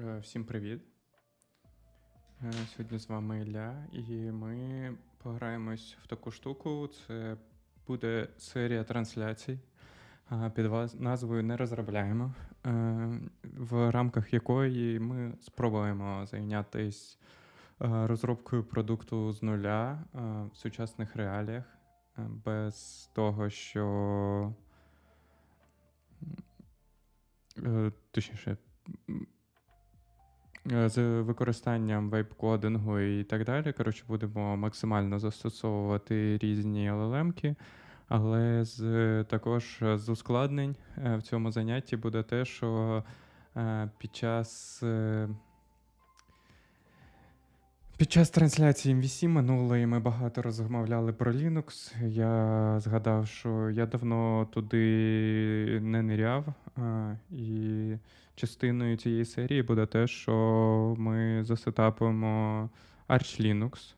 Е, Всім привіт. Е, Сьогодні з вами Ілля, і ми пограємось в таку штуку. Це буде серія трансляцій під назвою Не розробляємо, е, в рамках якої ми спробуємо зайнятися розробкою продукту з нуля е, в сучасних реаліях, е, без того, що. е, Точніше, е, з використанням вейп-кодингу і так далі. Коротше, будемо максимально застосовувати різні LLM-ки, але з, також з ускладнень е, в цьому занятті буде те, що е, під час. е, Під час трансляції MVC минулої ми багато розмовляли про Linux. Я згадав, що я давно туди не ниряв, і частиною цієї серії буде те, що ми засетапимо Arch Linux.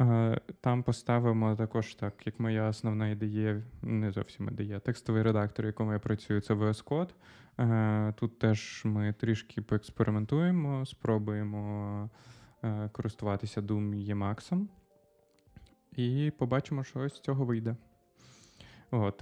Е, Там поставимо також так, як моя основна ідея, не зовсім ідея, текстовий редактор, в якому я працюю, це VS Code. Е, Тут теж ми трішки поекспериментуємо, спробуємо е, користуватися Doom Emacs. І побачимо, що з цього вийде. От.